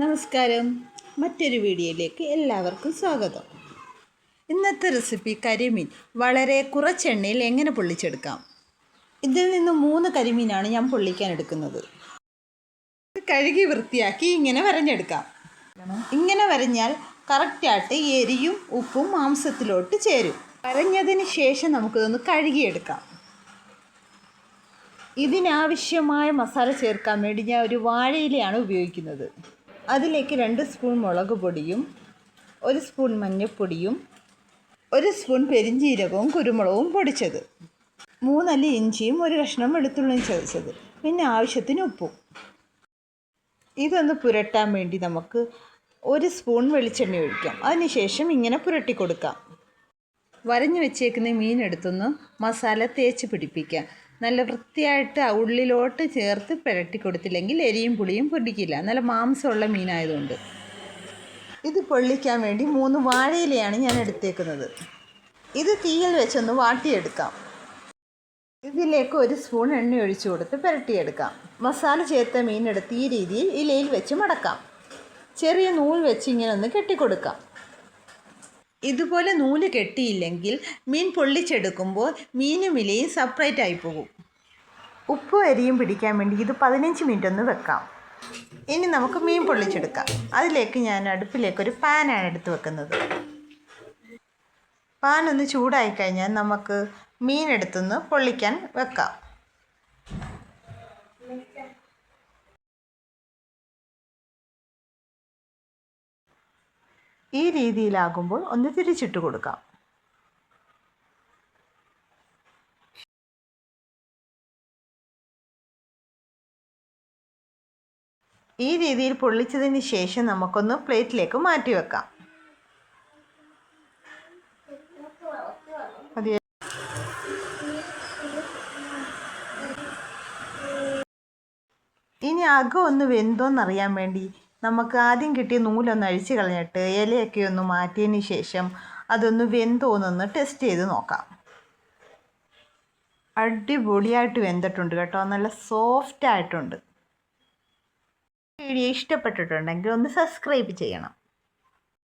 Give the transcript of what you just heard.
നമസ്കാരം. മറ്റൊരു വീഡിയോയിലേക്ക് എല്ലാവർക്കും സ്വാഗതം. ഇന്നത്തെ റെസിപ്പി കരിമീൻ. വളരെ കുറച്ചെണ്ണയിൽ എങ്ങനെ പൊള്ളിച്ചെടുക്കാം? ഇതിൽ നിന്ന് മൂന്ന് കരിമീനാണ് ഞാൻ പൊള്ളിക്കാൻ എടുക്കുന്നത്. കഴുകി വൃത്തിയാക്കി ഇങ്ങനെ വരഞ്ഞെടുക്കാം. ഇങ്ങനെ വരഞ്ഞാൽ കറക്റ്റായിട്ട് എരിയും ഉപ്പും മാംസത്തിലോട്ട് ചേരും. വരഞ്ഞതിന് ശേഷം നമുക്കിതൊന്ന് കഴുകിയെടുക്കാം. ഇതിനാവശ്യമായ മസാല ചേർക്കാൻ വേണ്ടി ഞാൻ ഒരു വാഴയിലയാണ് ഉപയോഗിക്കുന്നത്. അതിലേക്ക് രണ്ട് സ്പൂൺ മുളക് പൊടിയും ഒരു സ്പൂൺ മഞ്ഞൾപ്പൊടിയും ഒരു സ്പൂൺ പെരിഞ്ജീരകവും കുരുമുളകും പൊടിച്ചത്. മൂന്നല്ലി ഇഞ്ചിയും ഒരു കഷ്ണം വെളുത്തുള്ളിയും ചതച്ചത്. പിന്നെ ആവശ്യത്തിന് ഉപ്പും. ഇതൊന്ന് പുരട്ടാൻ വേണ്ടി നമുക്ക് ഒരു സ്പൂൺ വെളിച്ചെണ്ണ ഒഴിക്കാം. അതിനുശേഷം ഇങ്ങനെ പുരട്ടി കൊടുക്കാം. വരഞ്ഞു വെച്ചേക്കുന്ന മീൻ എടുത്തൊന്ന് മസാല തേച്ച് പിടിപ്പിക്കാം. നല്ല വൃത്തിയായിട്ട് ഉള്ളിലോട്ട് ചേർത്ത് പുരട്ടി കൊടുത്തില്ലെങ്കിൽ എരിയും പുളിയും പൊടിക്കില്ല. നല്ല മാംസമുള്ള മീനായതുകൊണ്ട്. ഇത് പൊള്ളിക്കാൻ വേണ്ടി മൂന്ന് വാഴയിലയാണ് ഞാൻ എടുത്തേക്കുന്നത്. ഇത് തീയിൽ വെച്ചൊന്ന് വാട്ടിയെടുക്കാം. ഇതിലേക്ക് ഒരു സ്പൂൺ എണ്ണ ഒഴിച്ചു കൊടുത്ത് പുരട്ടിയെടുക്കാം. മസാല ചേർത്ത മീനെടുത്ത് ഈ രീതിയിൽ ഇലയിൽ വെച്ച് മടക്കാം. ചെറിയ നൂൽ വെച്ച് ഇങ്ങനെ ഒന്ന് കെട്ടിക്കൊടുക്കാം. ഇതുപോലെ നൂൽ കെട്ടിയില്ലെങ്കിൽ മീൻ പൊള്ളിച്ചെടുക്കുമ്പോൾ മീനും ഇലയും സെപ്പറേറ്റ് ആയി പോകും. ഉപ്പും അരിയും പിടിക്കാൻ വേണ്ടി ഇത് പതിനഞ്ച് മിനിറ്റ് ഒന്ന് വെക്കാം. ഇനി നമുക്ക് മീൻ പൊള്ളിച്ചെടുക്കാം. അതിലേക്ക് ഞാൻ അടുപ്പിലേക്ക് ഒരു പാനാണ് എടുത്ത് വെക്കുന്നത്. പാൻ ഒന്ന് ചൂടായി കഴിഞ്ഞാൽ നമുക്ക് മീൻ എടുത്തുനിന്ന് പൊള്ളിക്കാൻ വെക്കാം. ഈ രീതിയിലാകുമ്പോൾ ഒന്ന് തിരിച്ചിട്ട് കൊടുക്കാം ഈ രീതിയിൽ പൊള്ളിച്ചതിന് ശേഷം നമുക്കൊന്ന് പ്ലേറ്റിലേക്ക് മാറ്റി വെക്കാം? ഇനി അകം ഒന്ന് വെന്തോന്നറിയാൻ വേണ്ടി നമുക്ക് ആദ്യം കിട്ടിയ നൂലൊന്ന് അഴിച്ച് കളഞ്ഞിട്ട് ഇലയൊക്കെ ഒന്ന് മാറ്റിയതിന് ശേഷം അതൊന്ന് വെന്തോന്നൊന്ന് ടെസ്റ്റ് ചെയ്ത് നോക്കാം. അടിപൊളിയായിട്ട് വെന്തിട്ടുണ്ട് കേട്ടോ. നല്ല സോഫ്റ്റ് ആയിട്ടുണ്ട്. വീഡിയോ ഇഷ്ടപ്പെട്ടിട്ടുണ്ടെങ്കിൽ ഒന്ന് സബ്സ്ക്രൈബ് ചെയ്യണം.